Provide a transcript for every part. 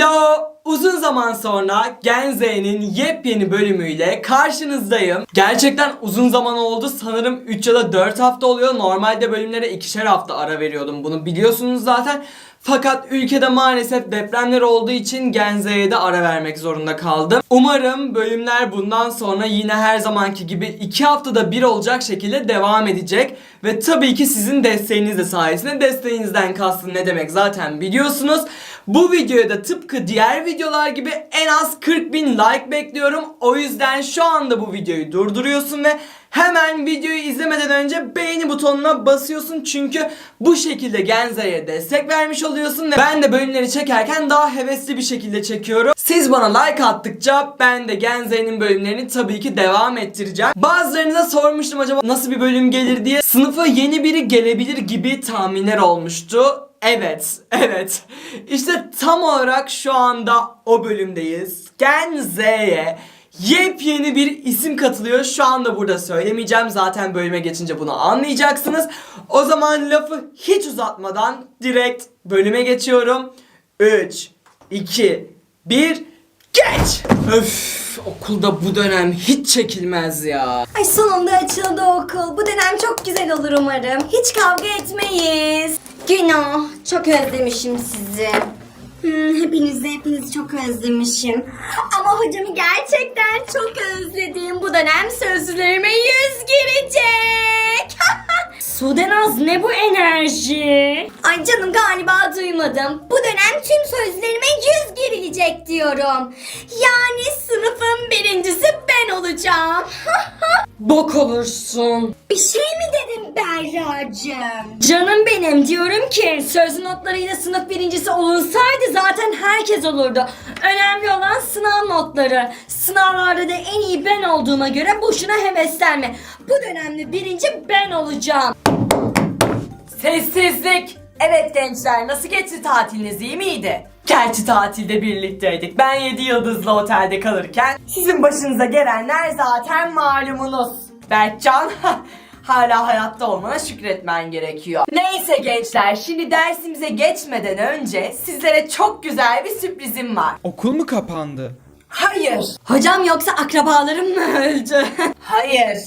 Hello! Uzun zaman sonra Genze'nin yepyeni bölümüyle karşınızdayım. Gerçekten uzun zaman oldu. Sanırım 3 ya da 4 hafta oluyor. Normalde bölümlere ikişer hafta ara veriyordum. Bunu biliyorsunuz zaten. Fakat ülkede maalesef depremler olduğu için Genze'ye de ara vermek zorunda kaldım. Umarım bölümler bundan sonra yine her zamanki gibi 2 haftada bir olacak şekilde devam edecek. Ve tabii ki sizin desteğiniz de sayesinde desteğinizden kastım ne demek zaten biliyorsunuz. Bu videoya da tıpkı diğer videolar gibi en az 40 bin like bekliyorum. O yüzden şu anda bu videoyu durduruyorsun ve hemen videoyu izlemeden önce beğeni butonuna basıyorsun. Çünkü bu şekilde Genze'ye destek vermiş oluyorsun ve ben de bölümleri çekerken daha hevesli bir şekilde çekiyorum. Siz bana like attıkça ben de Genze'nin bölümlerini tabii ki devam ettireceğim. Bazılarınıza sormuştum acaba nasıl bir bölüm gelir diye. Sınıfa yeni biri gelebilir gibi tahminler olmuştu. Evet, evet. İşte tam olarak şu anda o bölümdeyiz. Gen Z'ye yepyeni bir isim katılıyor. Şu anda burada söylemeyeceğim. Zaten bölüme geçince bunu anlayacaksınız. O zaman lafı hiç uzatmadan direkt bölüme geçiyorum. 3, 2, 1, geç! Öf, okulda bu dönem hiç çekilmez ya. Ay sonunda açıldı okul. Bu dönem çok güzel olur umarım. Hiç kavga etmeyiz. Günah. Çok özlemişim sizi. Hmm, hepinizi hepinizi çok özlemişim. Ama hocamı gerçekten çok özledim. Bu dönem sözlerime yüz girecek. Sudenaz ne bu enerji? Ay canım galiba duymadım. Bu dönem tüm sözlerime yüz girilecek diyorum. Yani sınıfın birincisi ben olacağım. Bok olursun. Bir şey mi dedim Berra'cığım? Canım benim diyorum ki söz notlarıyla sınıf birincisi olunsaydı zaten herkes olurdu. Önemli olan sınav notları. Sınavlarda da en iyi ben olduğuma göre boşuna heveslenme. Bu dönemde birinci ben olacağım. Sessizlik. Evet gençler nasıl geçti tatiliniz iyi miydi? Gerçi tatilde birlikteydik. Ben 7 yıldızlı otelde kalırken sizin başınıza gelenler zaten malumunuz. Berkcan hala hayatta olmana şükretmen gerekiyor. Neyse gençler şimdi dersimize geçmeden önce sizlere çok güzel bir sürprizim var. Okul mu kapandı? Hayır. Hocam yoksa akrabalarım mı öldü? Hayır.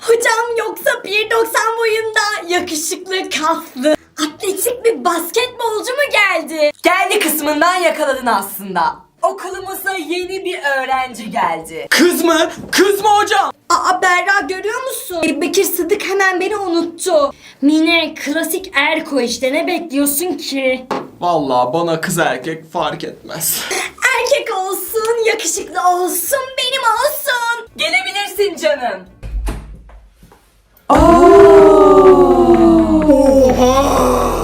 Hocam yoksa 1.90 boyunda yakışıklı kaslı atletik bir basketbolcu mu geldi? Geldi kısmından yakaladın aslında. Okulumuza yeni bir öğrenci geldi. Kız mı? Kız mı hocam? Aa Berra görüyor musun? E, Bekir Sıdık hemen beni unuttu. Mine klasik Erko işte ne bekliyorsun ki? Vallahi bana kız erkek fark etmez. Erkek olsun, yakışıklı olsun, benim olsun. Gelebilirsin canım. Hayallerim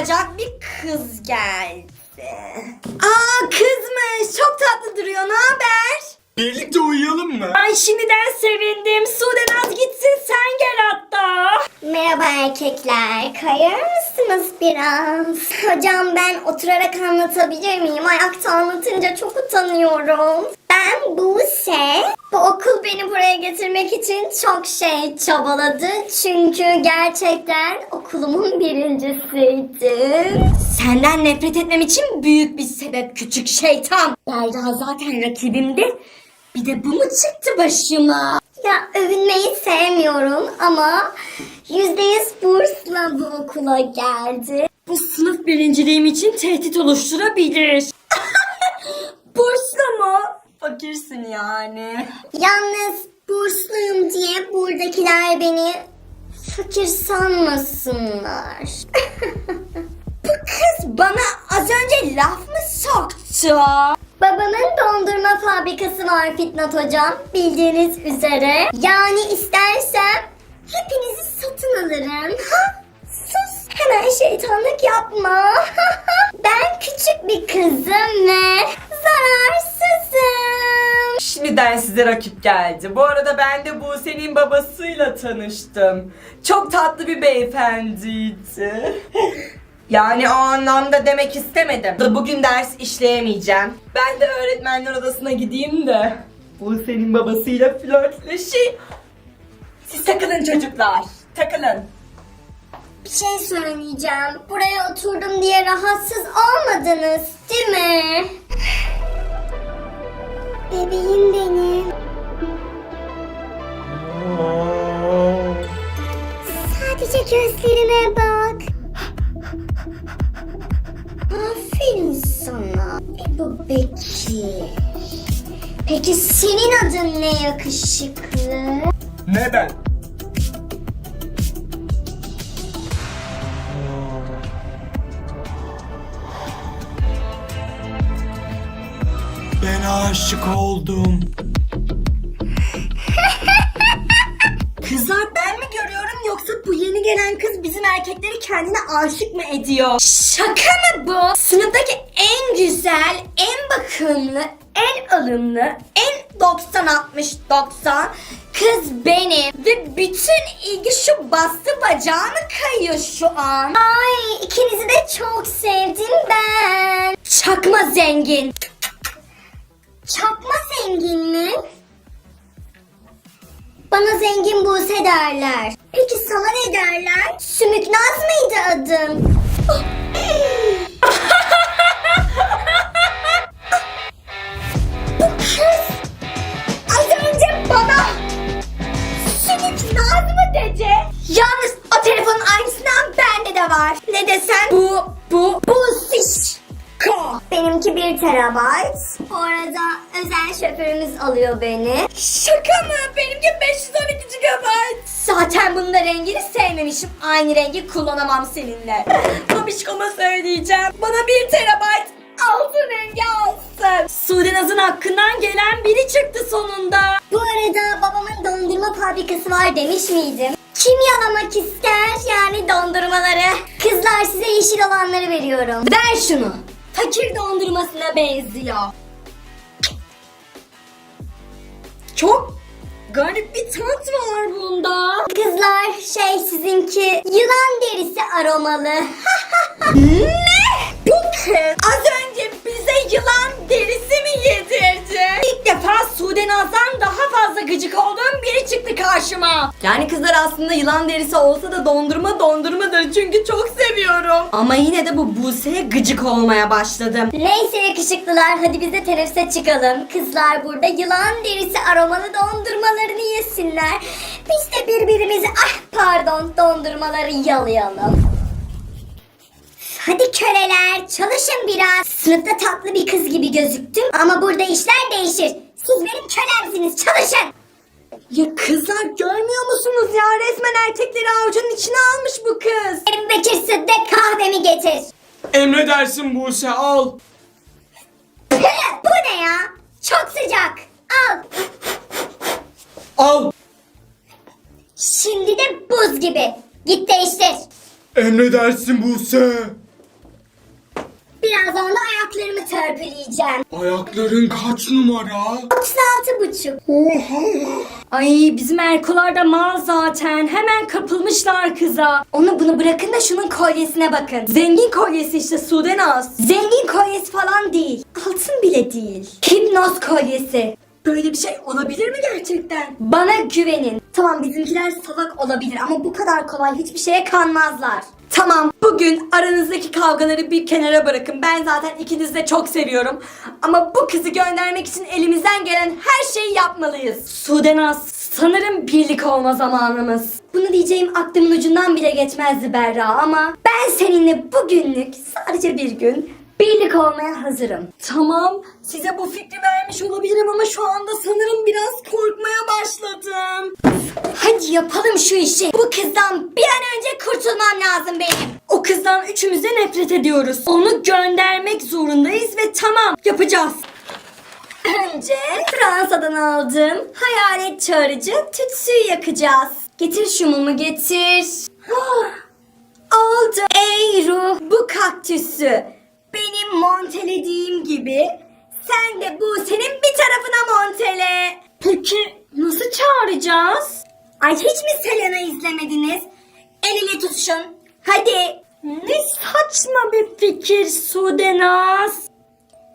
bacak bir kız geldi. Aa kızmış, çok tatlı duruyor, ne haber? Birlikte uyuyalım mı? Ay şimdiden sevindim. Sudenaz gitsin sen gel hatta. Merhaba erkekler. Kayar mısınız biraz? Hocam ben oturarak anlatabilir miyim? Ayakta anlatınca çok utanıyorum. Ben Buse. Bu okul beni buraya getirmek için çok şey çabaladı. Çünkü gerçekten okulumun birincisiydi. Senden nefret etmem için büyük bir sebep küçük şeytan. Berra zaten rakibimdi. Bir de bu mu çıktı başıma? Ya övünmeyi sevmiyorum ama yüzde yüz bursla bu okula geldi. Bu sınıf birinciliğim için tehdit oluşturabilir. Burslu? Fakirsin yani. Yalnız bursluyum diye buradakiler beni fakir sanmasınlar. Bu kız bana az önce laf mı soktu? Babamın dondurma fabrikası var Fitnat hocam bildiğiniz üzere. Yani istersem hepinizi satın alırım. Ha, sus hemen şeytanlık yapma. ben küçük bir kızım ve Şimdiden size rakip geldi. Bu arada ben de Buse'nin babasıyla tanıştım. Çok tatlı bir beyefendiydi. Yani o anlamda demek istemedim. Bugün ders işleyemeyeceğim. Ben de öğretmenler odasına gideyim de. Bu senin babasıyla flörtleşeyim. Siz takılın çocuklar. Takılın. Bir şey söyleyeceğim. Buraya oturdum diye rahatsız olmadınız değil mi? Bebeğim benim. Sadece gözlerime bak. Aferin sana. Bu Bekir. Peki senin adın ne yakışıklı? Ne ben? Aşık oldum. Kızlar ben mi görüyorum yoksa bu yeni gelen kız bizim erkekleri kendine aşık mı ediyor? Şaka mı bu? Sınıftaki en güzel, en bakımlı, en alımlı, en 90-60-90 kız benim. Ve bütün ilgi şu bastı bacağına kayıyor şu an. Ay ikinizi de çok sevdim ben. Çakma zengin. Çakma zengin? Bana zengin Buse derler. Peki sana ne derler? Sümüknaz mıydı adım? Bu kız az önce bana Sümüknaz mı dedi? Yalnız o telefonun aynısından bende de var. Ne desen? Bu, bu, bu Ko. Benimki 1 terabayt. Bu arada özel şoförümüz alıyor beni. Şaka mı? Benimki 512 GB. Zaten bunun da rengini sevmemişim. Aynı rengi kullanamam seninle. Babişkoma söyleyeceğim. Bana bir terabayt altın rengi alsın. Sudenaz'ın hakkından gelen biri çıktı sonunda. Bu arada babamın dondurma fabrikası var demiş miydim? Kim yalamak ister yani dondurmaları? Kızlar size yeşil olanları veriyorum. Ver şunu. Fakir dondurmasına benziyor. Çok garip bir tat var bunda. Kızlar şey sizinki yılan derisi aromalı. ne? Bu kız az önce bize yılan derisi mi yedirdi? İlk defa gıcık olduğum biri çıktı karşıma. Yani kızlar aslında yılan derisi olsa da dondurma dondurmadır çünkü çok seviyorum. Ama yine de bu Buse'ye gıcık olmaya başladım. Neyse yakışıklılar hadi biz de teneffüse çıkalım. Kızlar burada yılan derisi aromalı dondurmalarını yesinler. Biz de birbirimizi ah pardon dondurmaları yalayalım. Hadi köleler çalışın biraz. Sınıfta tatlı bir kız gibi gözüktüm ama burada işler değişir. Siz benim kölemsiniz çalışın. Ya kızlar görmüyor musunuz ya? Resmen erkekleri avucunun içine almış bu kız. Benim Bekir Sıddık kahvemi getir. Emredersin Buse al. Bu ne ya? Çok sıcak. Al. Al. Şimdi de buz gibi. Git değiştir. Emredersin Buse. Birazdan da ayaklarımı törpüleyeceğim. Ayakların kaç numara? 36 buçuk. Ay bizim Erkolar da mal zaten. Hemen kapılmışlar kıza. Onu bunu bırakın da şunun kolyesine bakın. Zengin kolyesi işte Sudenaz. Zengin kolyesi falan değil. Altın bile değil. Hipnoz kolyesi. Böyle bir şey olabilir mi gerçekten? Bana güvenin. Tamam bizimkiler salak olabilir ama bu kadar kolay hiçbir şeye kanmazlar. Tamam bugün aranızdaki kavgaları bir kenara bırakın. Ben zaten ikinizi de çok seviyorum. Ama bu kızı göndermek için elimizden gelen her şeyi yapmalıyız. Sudenaz sanırım birlik olma zamanımız. Bunu diyeceğim aklımın ucundan bile geçmezdi Berra ama ben seninle bugünlük sadece bir gün birlik olmaya hazırım. Tamam size bu fikri vermiş olabilirim ama şu anda sanırım biraz korkmaya başladım. Hadi yapalım şu işi. Bu kızdan bir an önce kurtulmam lazım benim. O kızdan üçümüz de nefret ediyoruz. Onu göndermek zorundayız ve tamam yapacağız. Önce Fransa'dan aldığım hayalet çağırıcı tütsüyü yakacağız. Getir şu mumu getir. Oldu. Ey ruh bu kaktüsü. Benim montelediğim gibi sen de bu senin bir tarafına montele. Peki nasıl çağıracağız? Ay hiç mi Selena izlemediniz? El ele tutuşun. Hadi. Ne saçma bir fikir Sudenaz.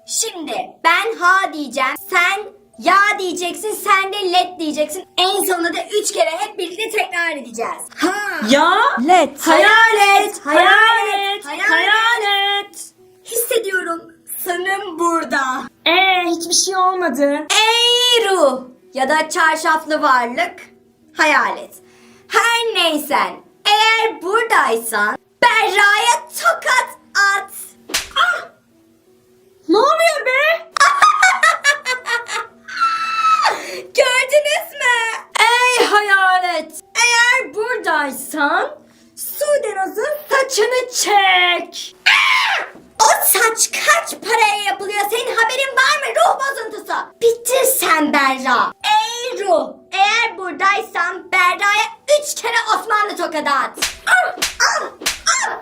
Şimdi ben ha diyeceğim. Sen ya diyeceksin. Sen de let diyeceksin. En sonunda da üç kere hep birlikte tekrar edeceğiz. Ha. Ya Let. hayalet, Hayalet. hayalet, hayalet. Hissediyorum. Sanırım burada. Ee hiçbir şey olmadı. Ey ruh ya da çarşaflı varlık hayalet. Her neysen eğer buradaysan Berra'ya tokat at. Ah! Ne oluyor be? Gördünüz mü? Ey hayalet! Eğer buradaysan Sudenaz'ın saçını çek. O saç kaç paraya yapılıyor? Senin haberin var mı ruh bozuntusu? Bitti sen Berra. Ey ruh eğer buradaysan Berra'ya üç kere Osmanlı tokadı at. Ah! Ah! Ah!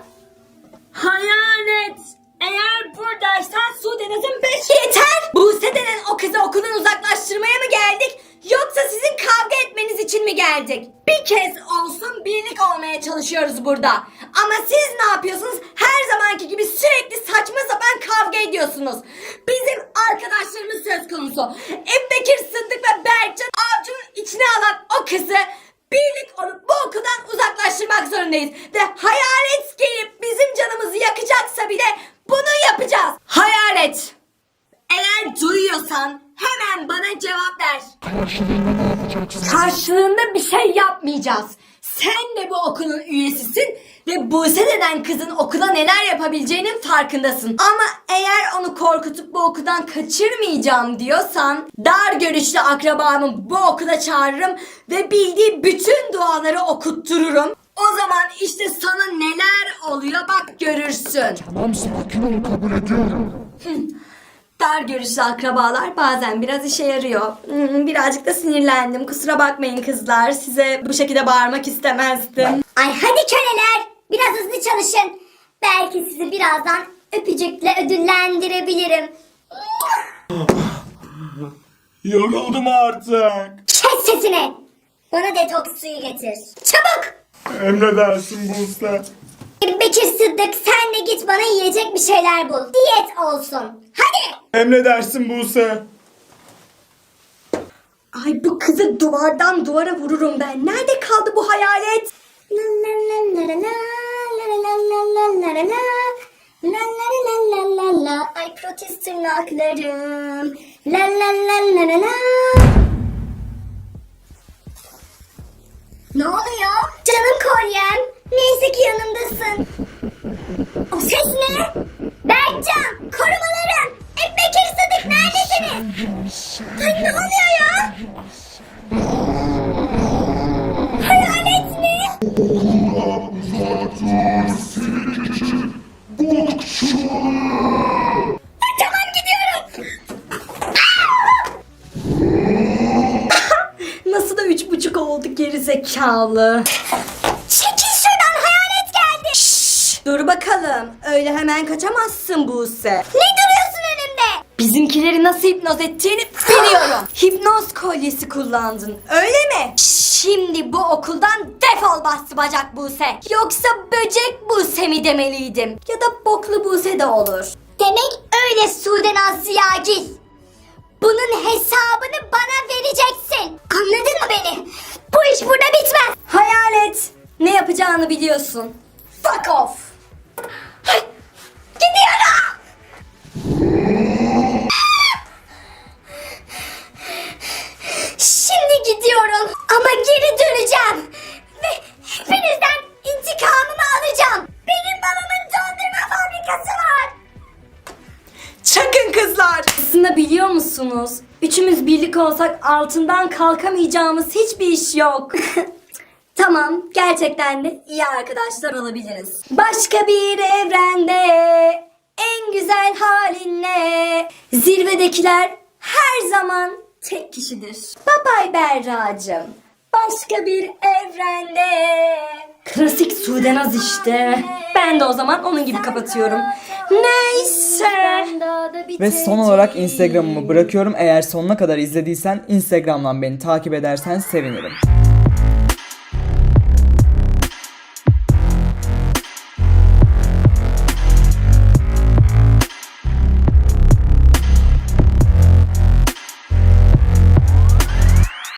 Hayalet! Eğer buradaysan Sudenaz'ın beş... Yeter! Buse denen o kızı okuldan uzaklaştırmaya mı geldik? Yoksa sizin kavga etmeniz için mi geldik? Bir kez olsun birlik olmaya çalışıyoruz burada. Ama siz ne yapıyorsunuz? Her zamanki gibi sürekli saçma sapan kavga ediyorsunuz. Bizim arkadaşlarımız söz konusu. Ebubekir Sıddık ve Berkcan avcunun içine alan o kızı birlik olup bu okuldan uzaklaştırmak zorundayız. Ve hayalet yapmayacağız. Sen de bu okulun üyesisin ve Buse denen kızın okula neler yapabileceğinin farkındasın. Ama eğer onu korkutup bu okuldan kaçırmayacağım diyorsan dar görüşlü akrabamı bu okula çağırırım ve bildiği bütün duaları okuttururum. O zaman işte sana neler oluyor bak görürsün. Tamam sakin ol kabul ediyorum. Dar görüşlü akrabalar bazen biraz işe yarıyor. Hmm, Birazcık da sinirlendim. Kusura bakmayın kızlar. Size bu şekilde bağırmak istemezdim. Ay hadi köleler biraz hızlı çalışın. Belki sizi birazdan öpücükle ödüllendirebilirim. Yoruldum artık. Kes sesini. Bana detoks suyu getir. Çabuk. Emredersin Buse. Bekir Sıddık sen de git bana yiyecek bir şeyler bul. Diyet olsun. Hadi. Emredersin Buse. Ay bu kızı duvardan duvara vururum ben. Nerede kaldı bu hayalet? Ay protest tırnaklarım. La la la la la la. Ne oluyor? Canım kolyem. Neyse ki yanımdasın. O ses ne? Berkcan, korumalarım. Ekbekir Sıdık neredesiniz? Ay ne oluyor ya? Hayalet mi? Ay, gidiyorum. Nasıl da üç buçuk oldu geri zekalı. Öyle hemen kaçamazsın Buse. Ne duruyorsun önümde? Bizimkileri nasıl hipnoz ettiğini biliyorum. Hipnoz kolyesi kullandın öyle mi? Şimdi bu okuldan defol bastı bacak Buse. Yoksa böcek Buse mi demeliydim? Ya da boklu Buse de olur. Demek öyle Sudenaz Ziyagil. Bunun hesabını bana vereceksin. Anladın mı beni? Bu iş burada bitmez. Hayalet. Ne yapacağını biliyorsun. Fuck off. Gidiyorum. Şimdi gidiyorum ama geri döneceğim. Ve hepinizden intikamımı alacağım. Benim babamın dondurma fabrikası var. Çakın kızlar. Aslında biliyor musunuz? Üçümüz birlik olsak altından kalkamayacağımız hiçbir iş yok. tamam, gerçekten de iyi arkadaşlar olabiliriz. Başka bir evrende en güzel halinle zirvedekiler her zaman tek kişidir. Bye Berra'cığım. Başka bir evrende. Klasik Sudenaz işte. Ben de o zaman onun gibi kapatıyorum. Neyse. Ve son olarak Instagram'ımı bırakıyorum. Eğer sonuna kadar izlediysen Instagram'dan beni takip edersen sevinirim.